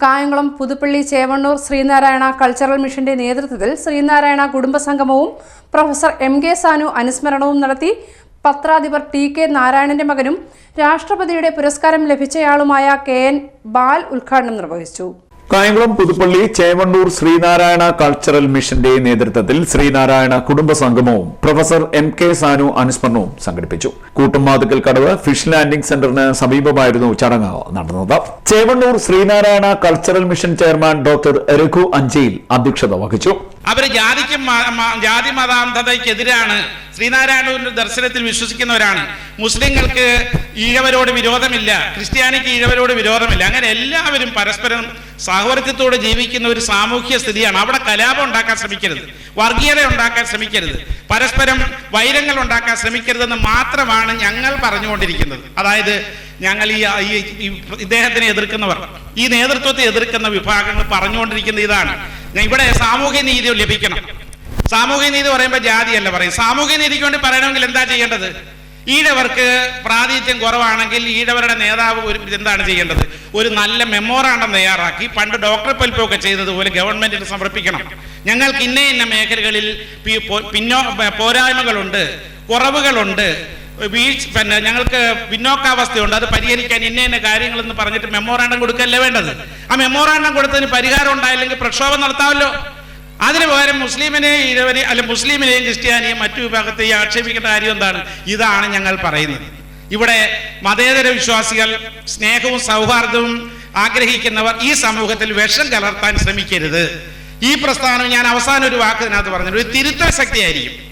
Kayamkulam Puthuppally Chevannur Sreenarayana cultural മിഷന്റെ നേതൃത്വത്തിൽ ശ്രീനാരായണ കുടുംബസംഗമവും പ്രൊഫസർ എം കെ സാനു അനുസ്മരണവും നടത്തി പത്രാധിപർ ടി കെ നാരായണന്റെ മകനും രാഷ്ട്രപതിയുടെ പുരസ്കാരം ലഭിച്ചയാളുമായ കെ എൻ ബാൽ ഉദ്ഘാടനം നിർവഹിച്ചു കായംകുളം പുതുപ്പള്ളി ചേവണ്ണൂർ ശ്രീനാരായണ കൾച്ചറൽ മിഷന്റെ നേതൃത്വത്തിൽ ശ്രീനാരായണ കുടുംബ സംഗമവും പ്രൊഫസർ എം കെ സാനു അനുസ്മരണവും സംഘടിപ്പിച്ചു. കൂട്ടുമാതുക്കൽ കടവ് ഫിഷ് ലാൻഡിംഗ് സെന്ററിന് സമീപമായിരുന്നു ചടങ്ങ് നടന്നത്. Chevannur Sreenarayana cultural mission chairman doctor Raghu Anchayil അധ്യക്ഷത വഹിച്ചു. അവർ ജാതിക്കും ജാതി മതാന്ധതയ്ക്കെതിരാണ് ശ്രീനാരായണൂരിന്റെ ദർശനത്തിൽ വിശ്വസിക്കുന്നവരാണ്. മുസ്ലിങ്ങൾക്ക് ഈഴവരോട് വിരോധമില്ല ക്രിസ്ത്യാനിക്ക് ഈഴവരോട് വിരോധമില്ല. അങ്ങനെ എല്ലാവരും പരസ്പരം സഹവർത്തിത്തോടെ ജീവിക്കുന്ന ഒരു സാമൂഹ്യ സ്ഥിതിയാണ്. അവിടെ കലാപം ഉണ്ടാക്കാൻ ശ്രമിക്കരുത്. വർഗീയത ഉണ്ടാക്കാൻ ശ്രമിക്കരുത്. പരസ്പരം വൈരങ്ങൾ ഉണ്ടാക്കാൻ ശ്രമിക്കരുതെന്ന് മാത്രമാണ് ഞങ്ങൾ പറഞ്ഞുകൊണ്ടിരിക്കുന്നത്. അതായത് ഞങ്ങൾ ഈ ഇദ്ദേഹത്തിനെ എതിർക്കുന്നവർ ഈ നേതൃത്വത്തെ എതിർക്കുന്ന വിഭാഗങ്ങൾ പറഞ്ഞുകൊണ്ടിരിക്കുന്ന ഇതാണ്. ഇവിടെ സാമൂഹ്യ നീതി ലഭിക്കണം. സാമൂഹ്യ നീതി പറയുമ്പോൾ ജാതിയല്ല പറയും. സാമൂഹ്യ നീതിക്ക് വേണ്ടി പറയണമെങ്കിൽ എന്താ ചെയ്യേണ്ടത്? ഈഴവർക്ക് പ്രാതിനിധ്യം കുറവാണെങ്കിൽ ഈഴവരുടെ നേതാവ് ഒരു എന്താണ് ചെയ്യേണ്ടത്? ഒരു നല്ല മെമ്മോറാണ്ടം തയ്യാറാക്കി പണ്ട് ഡോക്ടർ പൽപ്പൊക്കെ ചെയ്തതുപോലെ ഗവൺമെന്റിന് സമർപ്പിക്കണം. ഞങ്ങൾക്ക് ഇന്ന ഇന്ന മേഖലകളിൽ പിന്നോ പോരായ്മകളുണ്ട് കുറവുകളുണ്ട് വീഴ്ച പിന്നെ ഞങ്ങൾക്ക് പിന്നോക്കാവസ്ഥയുണ്ട്. അത് പരിഹരിക്കാൻ ഇന്ന ഇന്ന കാര്യങ്ങളെന്ന് പറഞ്ഞിട്ട് മെമ്മോറാണ്ടം കൊടുക്കല്ലേ വേണ്ടത്? ആ മെമ്മോറാണ്ടം കൊടുത്തതിന് പരിഹാരം ഉണ്ടായില്ലെങ്കിൽ പ്രക്ഷോഭം നടത്താമല്ലോ. അതിന് പകരം മുസ്ലിമിനെ ഇരവരെ അല്ല മുസ്ലിമിനെയും ക്രിസ്ത്യാനിയും മറ്റു വിഭാഗത്തെയും ആക്ഷേപിക്കേണ്ട കാര്യം എന്താണ്? ഇതാണ് ഞങ്ങൾ പറയുന്നത്. ഇവിടെ മതേതര വിശ്വാസികൾ സ്നേഹവും സൗഹാർദ്ദവും ആഗ്രഹിക്കുന്നവർ ഈ സമൂഹത്തിൽ വിഷം കലർത്താൻ ശ്രമിക്കരുത്. ഈ പ്രസ്ഥാനം ഞാൻ അവസാന ഒരു വാക്ക് ഇതിനകത്ത് പറഞ്ഞു ഒരു തിരുത്തൽ ശക്തിയായിരിക്കും.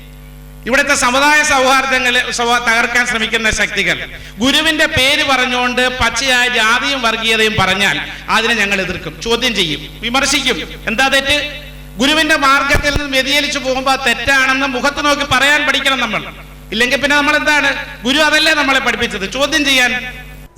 ഇവിടുത്തെ സമുദായ സൗഹാർദ്ദങ്ങളെ തകർക്കാൻ ശ്രമിക്കുന്ന ശക്തികൾ. ഗുരുവിന്റെ പേര് പറഞ്ഞുകൊണ്ട് പച്ചയായ ജാതിയും വർഗീയതയും പറഞ്ഞാൽ അതിനെ ഞങ്ങൾ എതിർക്കും. ചോദ്യം ചെയ്യും. വിമർശിക്കും. എന്താ തെറ്റ്? ഗുരുവിന്റെ മാർഗത്തിൽ നിന്ന് വ്യതിചലിച്ചു പോകുമ്പോൾ തെറ്റാണെന്ന് മുഖത്ത് നോക്കി പറയാൻ പഠിക്കണം നമ്മൾ. ഇല്ലെങ്കിൽ പിന്നെ നമ്മൾ എന്താണ്? ഗുരു അതല്ലേ നമ്മളെ പഠിപ്പിച്ചത്. ചോദ്യം ചെയ്യാൻ.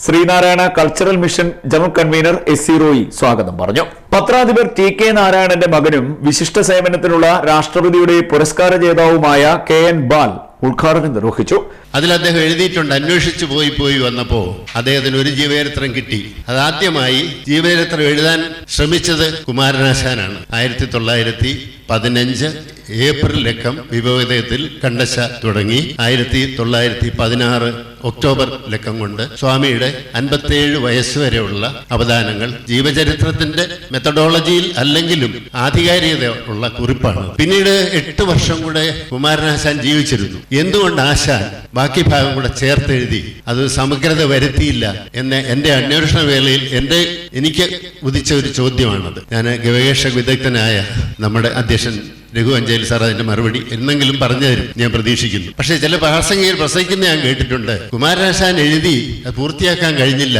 Sreenarayana cultural mission Jammu convener S C Roy സ്വാഗതം പറഞ്ഞു. പത്രാധിപർ ടി കെ നാരായണന്റെ മകനും വിശിഷ്ട സേവനത്തിനുള്ള രാഷ്ട്രപതിയുടെ പുരസ്കാര ജേതാവുമായ കെ എൻ ബാൽ ഉദ്ഘാടനം നിർവഹിച്ചു. അതിൽ അദ്ദേഹം എഴുതിയിട്ടുണ്ട് അന്വേഷിച്ചു പോയി പോയി വന്നപ്പോ അദ്ദേഹത്തിന് ഒരു ജീവചരിത്രം കിട്ടി. അതാദ്യമായി ജീവചരിത്രം എഴുതാൻ ശ്രമിച്ചത് കുമാരനാശാനാണ്. ആയിരത്തി തൊള്ളായിരത്തി പതിനഞ്ച് ഏപ്രിൽ ലക്കം വിഭവതയത്തിൽ കണ്ടശ തുടങ്ങി. ആയിരത്തി തൊള്ളായിരത്തി പതിനാറ് ഒക്ടോബർ ലക്കം കൊണ്ട് സ്വാമിയുടെ അൻപത്തേഴ് വയസ്സ് വരെയുള്ള അവദാനങ്ങൾ ജീവചരിത്രത്തിന്റെ മെത്തഡോളജിയിൽ അല്ലെങ്കിലും ആധികാരികത ഉള്ള കുറിപ്പാണ്. പിന്നീട് എട്ട് വർഷം കൂടെ കുമാരനാശാൻ ജീവിച്ചിരുന്നു. എന്തുകൊണ്ട് ആശാൻ ബാക്കി ഭാഗം കൂടെ ചേർത്തെഴുതി അത് സമഗ്രത വരുത്തിയില്ല എന്ന എന്റെ അന്വേഷണ വേളയിൽ എന്റെ എനിക്ക് ഉദിച്ച ഒരു ചോദ്യമാണത്. ഞാൻ ഗവേഷക വിദഗ്ധനായ നമ്മുടെ അധ്യക്ഷൻ രഘു അഞ്ചേൽ സാർ അതിന്റെ മറുപടി എന്നെങ്കിലും പറഞ്ഞു തരും ഞാൻ പ്രതീക്ഷിക്കുന്നു. പക്ഷേ ചില പ്രാസംഗികൾ പ്രസംഗിക്കുന്ന ഞാൻ കേട്ടിട്ടുണ്ട്. കുമാരനാശാൻ എഴുതി അത് പൂർത്തിയാക്കാൻ കഴിഞ്ഞില്ല.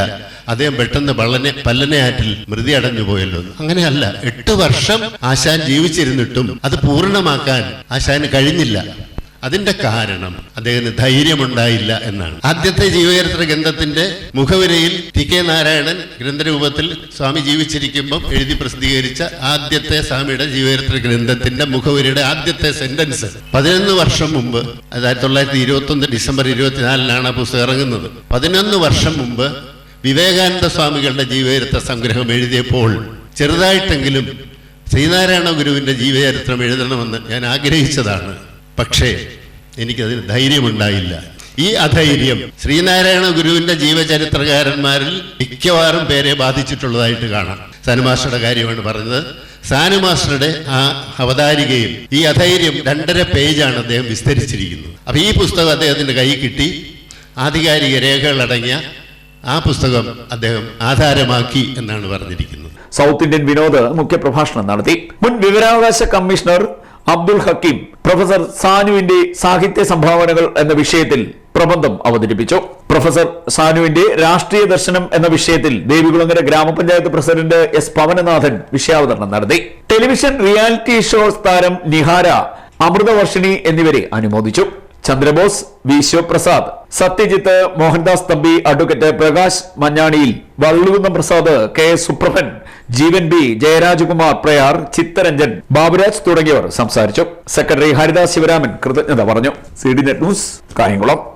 അദ്ദേഹം പെട്ടെന്ന് പള്ളനെ പല്ലനയാറ്റിൽ മൃതി അടഞ്ഞു പോയല്ലോ. അങ്ങനെയല്ല എട്ട് വർഷം ആശാൻ ജീവിച്ചിരുന്നിട്ടും അത് പൂർണമാക്കാൻ ആശാന് കഴിഞ്ഞില്ല. അതിന്റെ കാരണം അദ്ദേഹത്തിന് ധൈര്യമുണ്ടായില്ല എന്നാണ്. ആദ്യത്തെ ജീവചരിത്ര ഗ്രന്ഥത്തിന്റെ മുഖവിലയിൽ ടി കെ നാരായണൻ ഗ്രന്ഥരൂപത്തിൽ സ്വാമി ജീവിച്ചിരിക്കുമ്പോൾ എഴുതി പ്രസിദ്ധീകരിച്ച ആദ്യത്തെ സ്വാമിയുടെ ജീവചരിത്ര ഗ്രന്ഥത്തിന്റെ മുഖവിലയുടെ ആദ്യത്തെ സെന്റൻസ്. പതിനൊന്ന് വർഷം മുമ്പ് ആയിരത്തി തൊള്ളായിരത്തി ഇരുപത്തി ഒന്ന് ഡിസംബർ ഇരുപത്തിനാലിനാണ് ആ പുസ്തകം ഇറങ്ങുന്നത്. പതിനൊന്ന് വർഷം മുമ്പ് വിവേകാനന്ദ സ്വാമികളുടെ ജീവചരിത്ര സംഗ്രഹം എഴുതിയപ്പോൾ ചെറുതായിട്ടെങ്കിലും ശ്രീനാരായണ ഗുരുവിന്റെ ജീവചരിത്രം എഴുതണമെന്ന് ഞാൻ ആഗ്രഹിച്ചതാണ്. പക്ഷേ എനിക്കതിന് ധൈര്യമുണ്ടായില്ല. ഈ അധൈര്യം ശ്രീനാരായണ ഗുരുവിന്റെ ജീവചരിത്രകാരന്മാരിൽ മിക്കവാറും പേരെ ബാധിച്ചിട്ടുള്ളതായിട്ട് കാണാം. സാനുമാസ്റ്ററുടെ കാര്യമാണ് പറഞ്ഞത്. സാനുമാസ്റ്ററുടെ ആ അവതാരികയും ഈ അധൈര്യം രണ്ടര പേജാണ് അദ്ദേഹം വിസ്തരിച്ചിരിക്കുന്നത്. അപ്പൊ ഈ പുസ്തകം അദ്ദേഹത്തിന്റെ കൈ കിട്ടി. ആധികാരിക രേഖകളടങ്ങിയ ആ പുസ്തകം അദ്ദേഹം ആധാരമാക്കി എന്നാണ് പറഞ്ഞിരിക്കുന്നത്. സൗത്ത് ഇന്ത്യൻ വിനോദ് മുഖ്യപ്രഭാഷണം നടത്തി. മുൻ വിവരാവകാശ കമ്മീഷണർ അബ്ദുൽ ഹക്കീം പ്രൊഫസർ സാനുവിന്റെ സാഹിത്യ സംഭാവനകൾ എന്ന വിഷയത്തിൽ പ്രബന്ധം അവതരിപ്പിച്ചു. പ്രൊഫസർ സാനുവിന്റെ രാഷ്ട്രീയ ദർശനം എന്ന വിഷയത്തിൽ ദേവികുളങ്ങര ഗ്രാമപഞ്ചായത്ത് പ്രസിഡന്റ് എസ് പവനനാഥൻ വിഷയാവതരണം നടത്തി. ടെലിവിഷൻ റിയാലിറ്റി ഷോ താരം നിഹാര അമൃതവർഷിണി എന്നിവരെ അനുമോദിച്ചു. Chandrabose V. Sivaprasad Satyajith Mohandas Thampi advocate Prakash Manjaniyil Vallikunnam Prasad K. Suprabhan Jeevan B. Jayarajakumar Prayar Chittaranjan Baburaj തുടങ്ങിയവർ സംസാരിച്ചു. സെക്രട്ടറി ഹരിദാസ് ശിവരാമൻ കൃതജ്ഞത പറഞ്ഞു. C. D. Net news Kayamkulam